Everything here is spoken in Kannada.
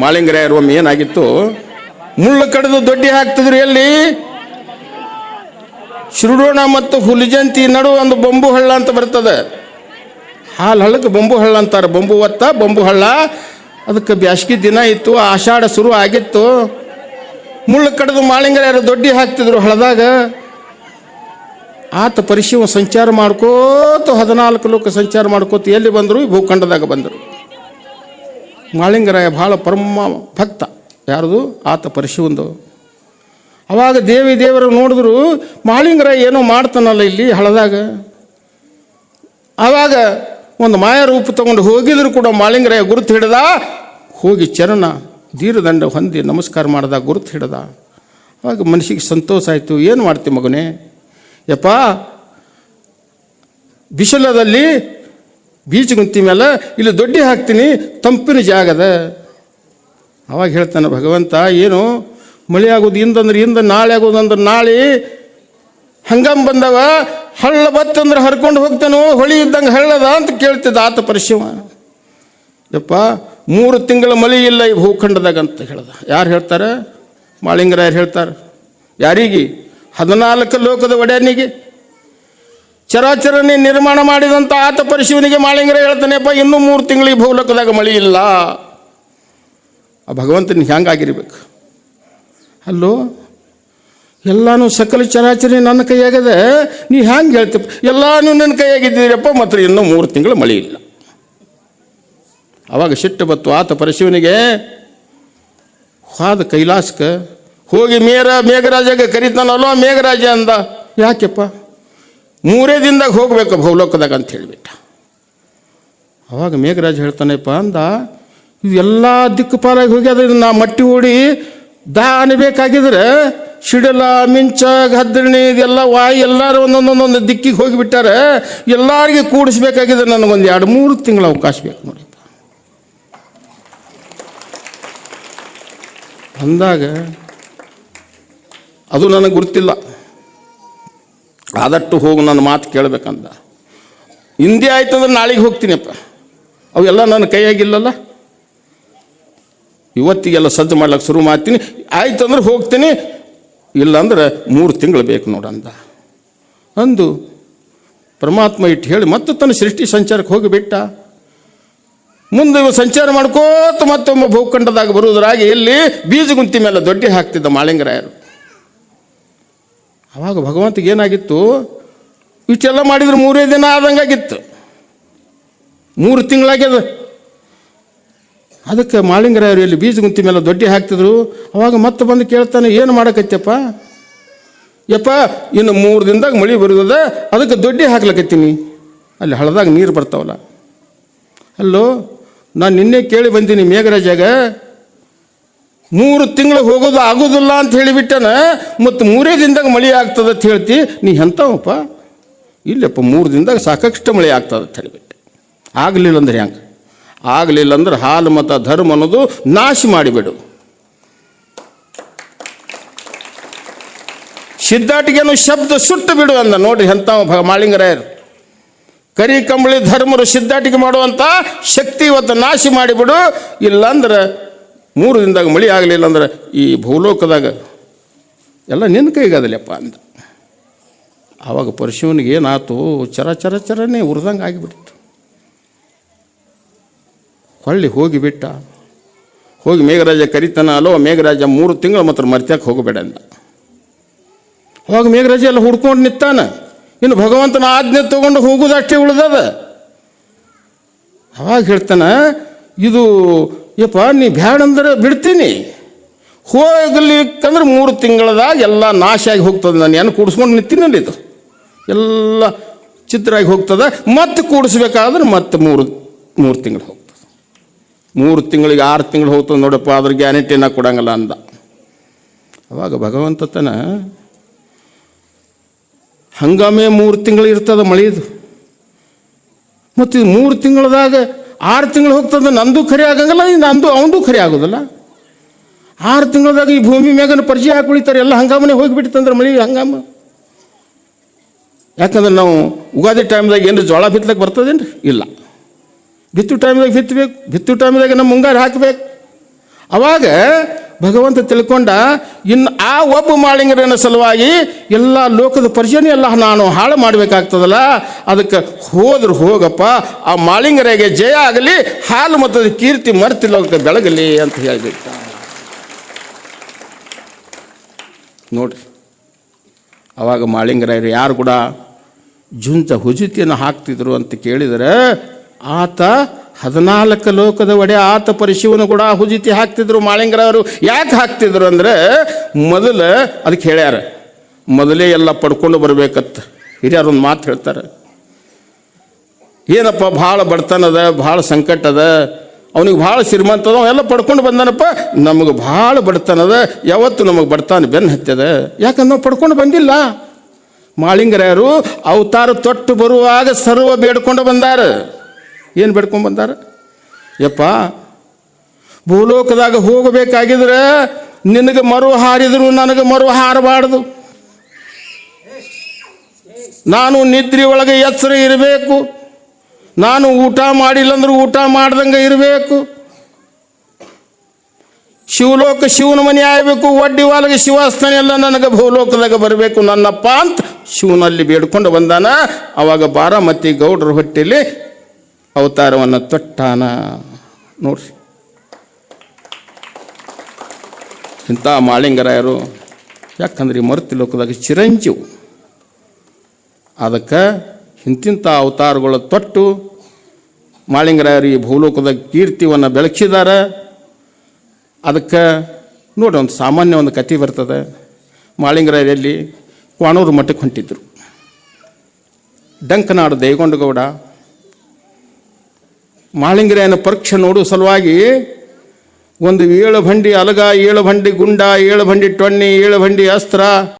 ಮಾಳಿಂಗರಾಯರು ಒಮ್ಮೆ ಏನಾಗಿತ್ತು? ಮುಳ್ಳು ಕಡಿದು ದೊಡ್ಡಿ ಹಾಕ್ತಿದ್ರು ಎಲ್ಲಿ? ಶಿರುಡೋಣ ಮತ್ತು ಹುಲಿಜಂತಿ ನಡುವೆ ಒಂದು ಬೊಂಬು ಹಳ್ಳ ಅಂತ ಬರ್ತದೆ. ಹಾಲು ಹಳ್ಳಕ್ಕೆ ಬೊಂಬು ಹಳ್ಳ ಅಂತಾರೆ. ಬೊಂಬು ಒತ್ತ, ಬೊಂಬು ಹಳ್ಳ. ಅದಕ್ಕೆ ಬ್ಯಾಸ್ಗಿ ದಿನ ಇತ್ತು, ಆಷಾಢ ಶುರು ಆಗಿತ್ತು. ಮುಳ್ಳು ಕಡಿದು ಮಾಳಿಂಗರ ದೊಡ್ಡಿ ಹಾಕ್ತಿದ್ರು ಹಳದಾಗ ಆತ ಪರಿಶಿವ ಸಂಚಾರ ಮಾಡ್ಕೋತ, ಹದಿನಾಲ್ಕು ಲೋಕ ಸಂಚಾರ ಮಾಡ್ಕೋತ, ಎಲ್ಲಿ ಬಂದರು? ಭೂಖಂಡದಾಗ ಬಂದರು. ಮಾಳಿಂಗರಾಯ ಭಾಳ ಪರಮ ಭಕ್ತ. ಯಾರದು? ಆತ ಪರಿಶಿವಂದು. ಅವಾಗ ದೇವಿ ದೇವರು ನೋಡಿದ್ರು ಮಾಳಿಂಗರಾಯ ಏನೋ ಮಾಡ್ತಾನಲ್ಲ ಇಲ್ಲಿ ಹಳದಾಗ. ಆವಾಗ ಒಂದು ಮಾಯ ರೂಪ ತಗೊಂಡು ಹೋಗಿದ್ರು ಕೂಡ ಮಾಳಿಂಗರಾಯ ಗುರುತು ಹಿಡ್ದ, ಹೋಗಿ ಚರಣ ದೀರ್ಘದಂಡ ಹೊಂದಿ ನಮಸ್ಕಾರ ಮಾಡ್ದ, ಗುರುತು ಹಿಡ್ದ. ಅವಾಗ ಮನಸ್ಸಿಗೆ ಸಂತೋಷ ಆಯಿತು. ಏನು ಮಾಡ್ತಿ ಮಗನೇ? ಯಪ್ಪ, ಬಿಸಿಲದಲ್ಲಿ ಬೀಚ್ ಗುಂತಿ ಮೇಲೆ ಇಲ್ಲಿ ದೊಡ್ಡಿ ಹಾಕ್ತೀನಿ, ತಂಪಿನ ಜಾಗದ ಅವಾಗ ಹೇಳ್ತಾನೆ ಭಗವಂತ, ಏನು ಮಳೆ ಆಗೋದು ಇಂದಂದ್ರೆ ಇಂದ, ನಾಳೆ ಆಗೋದು ಅಂದ್ರೆ ನಾಳೆ. ಹಂಗಮ್ ಬಂದವ, ಹಳ್ಳ ಬತ್ತಂದ್ರೆ ಹರ್ಕೊಂಡು ಹೋಗ್ತಾನೋ, ಹೊಳಿ ಇದ್ದಂಗೆ ಹಳ್ಳದ ಅಂತ ಕೇಳ್ತಿದ್ದ ಆತ ಪರಿಶಿವ. ಯಪ್ಪ, ಮೂರು ತಿಂಗಳ ಮಳೆ ಇಲ್ಲ ಈ ಭೂಖಂಡದಾಗ ಅಂತ ಹೇಳ್ದ. ಯಾರು ಹೇಳ್ತಾರೆ? ಮಾಳಿಂಗರಾಯರು ಹೇಳ್ತಾರೆ. ಯಾರಿಗೆ? ಹದಿನಾಲ್ಕು ಲೋಕದ ಒಡೆಯನಿಗೆ. ಚರಾಚರನೆ ನಿರ್ಮಾಣ ಮಾಡಿದಂಥ ಆತ ಪರಿಶಿವನಿಗೆ ಮಾಳಿಂಗರ ಹೇಳ್ತಾನೆಪ್ಪ ಇನ್ನೂ ಮೂರು ತಿಂಗಳಿಗೆ ಭೂಲೋಕದಾಗ ಮಳಿ ಇಲ್ಲ. ಆ ಭಗವಂತನ ಹೆಂಗಾಗಿರ್ಬೇಕು ಅಲ್ಲೋ, ಎಲ್ಲಾನು ಸಕಲ ಚರಾಚರಿ ನನ್ನ ಕೈಯಾಗದೆ, ನೀ ಹ್ಯಾಂಗೆ ಹೇಳ್ತಪ್ಪ ಎಲ್ಲಾನು ನನ್ನ ಕೈಯಾಗಿದ್ದೀರಪ್ಪ, ಮಾತ್ರ ಇನ್ನೂ ಮೂರು ತಿಂಗಳು ಮಳಿ ಇಲ್ಲ. ಅವಾಗ ಸಿಟ್ಟು ಬತ್ತು ಆತ ಪರಶಿವನಿಗೆ ಹಾದ ಕೈಲಾಸಕ್ಕೆ, ಹೋಗಿ ಮೇರ ಮೇಘರಾಜಗೆ ಕರೀತಾನಲ್ಲೋ ಮೇಘರಾಜ ಅಂದ. ಯಾಕೆಪ್ಪ? ಮೂರೇ ದಿನದಾಗ ಹೋಗ್ಬೇಕು ಭೌಲೋಕದಾಗ ಅಂತ ಹೇಳಿಬಿಟ್ಟ. ಅವಾಗ ಮೇಘರಾಜ ಹೇಳ್ತಾನೆಪ್ಪ ಅಂದ ಇವೆಲ್ಲ ದಿಕ್ಕುಪಾಲಾಗಿ ಇದು ನಾ ಮಟ್ಟಿ ಓಡಿ ದಾ ಬೇಕಾಗಿದ್ರೆ ಸಿಡಲ ಮಿಂಚ, ಗದ್ದರಣಿ ಇದೆಲ್ಲ ವಾಯಿ ಎಲ್ಲರೂ ಒಂದೊಂದೊಂದೊಂದು ದಿಕ್ಕಿಗೆ ಹೋಗಿಬಿಟ್ಟಾರೆ, ಎಲ್ಲರಿಗೆ ಕೂಡಿಸ್ಬೇಕಾಗಿದ್ರೆ ನನಗೊಂದು ಎರಡು ಮೂರು ತಿಂಗಳ ಅವಕಾಶ ಬೇಕು ನೋಡಿಪ್ಪ. ಅಂದಾಗ, ಅದು ನನಗೆ ಗುರ್ತಿಲ್ಲ. ಆದಷ್ಟು ಹೋಗಿ ನನ್ನ ಮಾತು ಕೇಳಬೇಕಂದ. ಹಿಂದೆ ಆಯ್ತಂದ್ರೆ ನಾಳೆಗೆ ಹೋಗ್ತೀನಪ್ಪ. ಅವೆಲ್ಲ ನನ್ನ ಕೈಯಾಗಿಲ್ಲಲ್ಲ? ಇವತ್ತಿಗೆಲ್ಲ ಸಜ್ಜು ಮಾಡ್ಲಿಕ್ಕೆ ಶುರು ಮಾಡ್ತೀನಿ. ಆಯ್ತಂದ್ರೆ ಹೋಗ್ತೀನಿ. ಇಲ್ಲಾಂದ್ರೆ ಮೂರು ತಿಂಗಳು ಬೇಕು ನೋಡಂದ. ಅಂದು ಪರಮಾತ್ಮ ಇಟ್ಟು ಹೇಳಿ, ಮತ್ತೆ ತನ್ನ ಸೃಷ್ಟಿ ಸಂಚಾರಕ್ಕೆ ಹೋಗಿಬಿಟ್ಟ ಮುಂದೆ ಇವ ಸಂಚಾರ ಮಾಡ್ಕೋತ ಮತ್ತೊಮ್ಮೆ ಭೂಖಂಡದಾಗ ಬರುವುದರಾಗಿ ಬೀಜ ಗುಂತಿ ಮೇಲೆ ದೊಡ್ಡಿ ಹಾಕ್ತಿದ್ದ ಮಾಳಿಂಗರಾಯರು. ಅವಾಗ ಭಗವಂತಿಗೆ ಏನಾಗಿತ್ತು? ಇಷ್ಟೆಲ್ಲ ಮಾಡಿದ್ರೆ ಮೂರೇ ದಿನ ಆದಂಗಾಗಿತ್ತು ಮೂರು ತಿಂಗಳಾಗ್ಯದ. ಅದಕ್ಕೆ ಮಾಳಿಂಗರಾಯರು ಇಲ್ಲಿ ಬೀಜ ಗುಂತಿ ಮೇಲೆ ದೊಡ್ಡಿ ಹಾಕ್ತಿದ್ರು. ಅವಾಗ ಮತ್ತೆ ಬಂದು ಕೇಳ್ತಾನೆ, ಏನು ಮಾಡಕತ್ತಪ್ಪ ಯಪ್ಪ, ಇನ್ನು ಮೂರು ದಿನದಾಗ ಮಳೆ ಬರುದ ಅದಕ್ಕೆ ದೊಡ್ಡಿ ಹಾಕ್ಲಕತ್ತೀನಿ ಅಲ್ಲಿ ಹಳದಾಗ ನೀರು ಬರ್ತಾವಲ್ಲ. ಅಲ್ಲೋ, ನಾನು ನಿನ್ನೆ ಕೇಳಿ ಬಂದೀನಿ ಮೇಘರಾಜಾಗ. ಮೂರು ತಿಂಗಳು ಹೋಗೋದು ಆಗೋದಿಲ್ಲ ಅಂತ ಹೇಳಿಬಿಟ್ಟನ, ಮತ್ತು ಮೂರೇ ದಿನದಾಗ ಮಳೆ ಆಗ್ತದೆ ಅಂತ ಹೇಳ್ತಿ, ನೀ ಎಂಥವಪ್ಪ? ಇಲ್ಲಪ್ಪ, ಮೂರು ದಿನದಾಗ ಸಾಕಷ್ಟು ಮಳೆ ಆಗ್ತದೆ ಅಂತ ಹೇಳಿಬಿಟ್ಟೆ. ಆಗಲಿಲ್ಲ ಅಂದ್ರೆ ಹೆಂಗೆ? ಆಗಲಿಲ್ಲ ಅಂದ್ರೆ ಹಾಲು ಮತ್ತು ಧರ್ಮ ಅನ್ನೋದು ನಾಶ ಮಾಡಿಬಿಡು. ಸಿದ್ಧಾಟಿಗೆನು ಶಬ್ದ ಸುಟ್ಟು ಬಿಡು ಅಂದ. ನೋಡ್ರಿ ಎಂಥ ಮಾಳಿಂಗರಾಯರು. ಕರಿ, ಕಂಬಳಿ ಧರ್ಮರು ಸಿದ್ಧಾಟಿಗೆ ಮಾಡುವಂಥ ಶಕ್ತಿ ಇವತ್ತು ನಾಶ ಮಾಡಿಬಿಡು. ಇಲ್ಲಾಂದ್ರೆ ಮೂರು ದಿನದಾಗ ಮಳೆ ಆಗಲಿಲ್ಲ ಅಂದ್ರೆ ಈ ಭೂಲೋಕದಾಗ ಎಲ್ಲ ನಿನ್ನ ಕೈಗಾದಲ್ಲಪ್ಪ ಅಂದ. ಆವಾಗ ಪರಶುವನಿಗೆ ಏನಾಯ್ತು ಚರ ಚರ, ಚರನೇ ಉರ್ದಂಗೆ ಆಗಿಬಿಡ್ತು. ಹೊಳ್ಳಿ ಹೋಗಿಬಿಟ್ಟ ಹೋಗಿ ಮೇಘರಾಜ ಕರಿತಾನ ಅಲೋ, ಮೇಘರಾಜ ಮೂರು ತಿಂಗಳು ಮಾತ್ರ ಮರ್ತ್ಯಾಕೆ ಹೋಗಬೇಡ ಅಂದ. ಅವಾಗ ಮೇಘರಾಜ ಎಲ್ಲ ಹುಡ್ಕೊಂಡು ನಿಂತಾನ. ಇನ್ನು ಭಗವಂತನ ಆಜ್ಞೆ ತಗೊಂಡು ಹೋಗುದಷ್ಟೇ ಉಳಿದದ. ಅವಾಗ ಹೇಳ್ತಾನ ಇದು, ಯಪ್ಪ, ನೀ ಬ್ಯಾಡ ಅಂದ್ರೆ ಬಿಡ್ತೀನಿ. ಹೋಗ್ಲಿಕ್ಕಂದ್ರೆ ಮೂರು ತಿಂಗಳದಾಗ ಎಲ್ಲ ನಾಶ ಆಗಿ ಹೋಗ್ತದೆ ನಾನು. ಏನು ಕೂಡಿಸ್ಕೊಂಡು ನಿಂತಿನಲ್ಲಿ ಇದು? ಎಲ್ಲ ಚಿತ್ರಾಗಿ ಹೋಗ್ತದೆ. ಮತ್ತೆ ಕೂಡಿಸ್ಬೇಕಾದ್ರೆ ಮತ್ತೆ ಮೂರು ಮೂರು ತಿಂಗಳು ಹೋಗ್ತದೆ. ಮೂರು ತಿಂಗಳಿಗೆ ಆರು ತಿಂಗಳು ಹೋಗ್ತದೆ ನೋಡಪ್ಪ ಅದ್ರ ಗ್ಯಾರಂಟಿನ ಕೊಡಂಗಲ್ಲ ಅಂದ. ಅವಾಗ ಭಗವಂತ ತನ ಹಂಗಾಮೇ ಮೂರು ತಿಂಗಳು ಇರ್ತದ ಮಳೆಯದು ಮತ್ತು ಮೂರು ತಿಂಗಳದಾಗ ಆರು ತಿಂಗಳು ಹೋಗ್ತದೆ, ನಂದು ಖರೆ ಆಗಂಗಿಲ್ಲ ನಂದು ಅವಂದು ಖರೆ ಆಗೋದಲ್ಲ. ಆರು ತಿಂಗಳದಾಗ ಈ ಭೂಮಿ ಮ್ಯಾಗನ ಪರಿಚಯ ಹಾಕಿ ಉಳಿತಾರೆ, ಎಲ್ಲ ಹಂಗಾಮನೆ ಹೋಗಿಬಿಡ್ತಂದ್ರೆ ಮಳೆ ಹಂಗಾಮ. ಯಾಕಂದ್ರೆ ನಾವು ಉಗಾದಿ ಟೈಮ್ದಾಗ ಏನು ಜೋಳ ಬಿತ್ತಲಕ್ಕೆ ಬರ್ತದೇನ್ರಿ? ಇಲ್ಲ. ಬಿತ್ತು ಟೈಮ್ದಾಗ ಬಿತ್ತಬೇಕು, ಬಿತ್ತು ಟೈಮ್ದಾಗ ನಮ್ಮ ಮುಂಗಾರು ಹಾಕಬೇಕು. ಅವಾಗ ಭಗವಂತ ತಿಳ್ಕೊಂಡ, ಇನ್ನು ಆ ಒಬ್ಬ ಮಾಳಿಂಗರನ ಸಲುವಾಗಿ ಎಲ್ಲ ಲೋಕದ ಪರಿಚಯ ಎಲ್ಲ ನಾನು ಹಾಳು ಮಾಡಬೇಕಾಗ್ತದಲ್ಲ? ಅದಕ್ಕೆ ಹೋದ್ರೆ ಹೋಗಪ್ಪ, ಆ ಮಾಳಿಂಗರಿಗೆ ಜಯ ಆಗಲಿ, ಹಾಲು ಮತ್ತು ಕೀರ್ತಿ ಮರ್ತಿಲ್ಲ ಲೋಕ ಬೆಳಗಲಿ ಅಂತ ಹೇಳಿಬಿಟ್ಟ ನೋಡ್ರಿ, ಅವಾಗ ಮಾಳಿಂಗರಾಯರು ಯಾರು ಕೂಡ, ಜುಂಚ ಹುಜುತಿಯನ್ನು ಹಾಕ್ತಿದ್ರು ಅಂತ ಕೇಳಿದರೆ, ಆತ ಹದಿನಾಲ್ಕು ಲೋಕದ ಒಡೆ ಆತ ಪರಿಶಿವನು ಕೂಡ ಹುಜಿತಿ ಹಾಕ್ತಿದ್ರು. ಮಾಳಿಂಗರವರು ಯಾಕೆ ಹಾಕ್ತಿದ್ರು ಅಂದರೆ ಮೊದಲು ಅದಕ್ಕೆ ಹೇಳ್ಯಾರ, ಮೊದಲೇ ಎಲ್ಲ ಪಡ್ಕೊಂಡು ಬರ್ಬೇಕತ್ತ. ಹಿರಿಯರು ಒಂದು ಮಾತು ಹೇಳ್ತಾರೆ, ಏನಪ್ಪ ಭಾಳ ಬಡತನದ ಭಾಳ ಸಂಕಟ ಅದ, ಅವನಿಗೆ ಭಾಳ ಶ್ರೀಮಂತ ಅದ, ಅವೆಲ್ಲ ಪಡ್ಕೊಂಡು ಬಂದಾನಪ್ಪ. ನಮಗೆ ಭಾಳ ಬಡತನದ ಯಾವತ್ತು ನಮಗೆ ಬಡತಾನ ಬೆನ್ನು ಹತ್ತದ ಯಾಕಂದ್ರೆ ನಾವು ಪಡ್ಕೊಂಡು ಬಂದಿಲ್ಲ. ಮಾಳಿಂಗರ್ಯಾರು ಅವತಾರ ತೊಟ್ಟು ಬರುವಾಗ ಸರ್ವ ಬೇಡ್ಕೊಂಡು ಬಂದಾರ. ಏನು ಬೇಡ್ಕೊಂಡು ಬಂದಾರ? ಯಪ್ಪ, ಭೂಲೋಕದಾಗ ಹೋಗಬೇಕಾಗಿದ್ರೆ ನಿನಗೆ ಮರು ಹಾರಿದ್ರು, ನನಗೆ ಮರು ಹಾರಬಾರ್ದು. ನಾನು ನಿದ್ರೆ ಒಳಗೆ ಎಚ್ಚರ ಇರಬೇಕು. ನಾನು ಊಟ ಮಾಡಿಲ್ಲ ಅಂದ್ರೆ ಊಟ ಮಾಡ್ದಂಗೆ ಇರಬೇಕು. ಶಿವಲೋಕ ಶಿವನ ಮನೆ ಆಗಬೇಕು, ಒಡ್ಡಿ ಒಳಗೆ ಶಿವಾಸ್ತನೆ ಎಲ್ಲ ನನಗೆ ಭೂಲೋಕದಾಗ ಬರಬೇಕು. ನನ್ನಪ್ಪ ಅಂತ ಶಿವನಲ್ಲಿ ಬೇಡ್ಕೊಂಡು ಬಂದಾನ. ಅವಾಗ ಬಾರಾಮತಿ ಗೌಡರ ಹೊಟ್ಟೆಲಿ ಅವತಾರವನ್ನು ತೊಟ್ಟಾನ. ನೋಡ್ರಿ. ಇಂಥ ಮಾಳಿಂಗರಾಯರು ಯಾಕಂದ್ರೆ ಈ ಮರುತಿ ಲೋಕದಾಗ ಚಿರಂಜೀವು. ಅದಕ್ಕೆ ಇಂತಿಂಥ ಅವತಾರಗಳ ತೊಟ್ಟು ಮಾಳಿಂಗರಾಯರು ಈ ಭೂಲೋಕದ ಕೀರ್ತಿವನ್ನು ಬೆಳಗಿಸಿದ್ದಾರೆ ಅದಕ್ಕೆ ನೋಡಿ ಒಂದು ಸಾಮಾನ್ಯ ಒಂದು ಕತೆ ಬರ್ತದೆ. ಮಾಳಿಂಗರಾಯರಲ್ಲಿ ಕ್ವಾಣೂರು ಮಠಕ್ಕೆ ಹೊಂಟಿದ್ರು. ಡಂಕನಾಡು ದೇಗೊಂಡಗೌಡ ಮಾಳಿಂಗರಾಯನ ಪರೀಕ್ಷೆ ನೋಡುವ ಸಲುವಾಗಿ ಒಂದು ಏಳು ಬಂಡಿ ಅಲಗ, ಏಳು ಬಂಡಿ ಗುಂಡ, ಏಳು ಬಂಡಿ ಟೊಣ್ಣಿ ಏಳು ಬಂಡಿ ಅಸ್ತ್ರ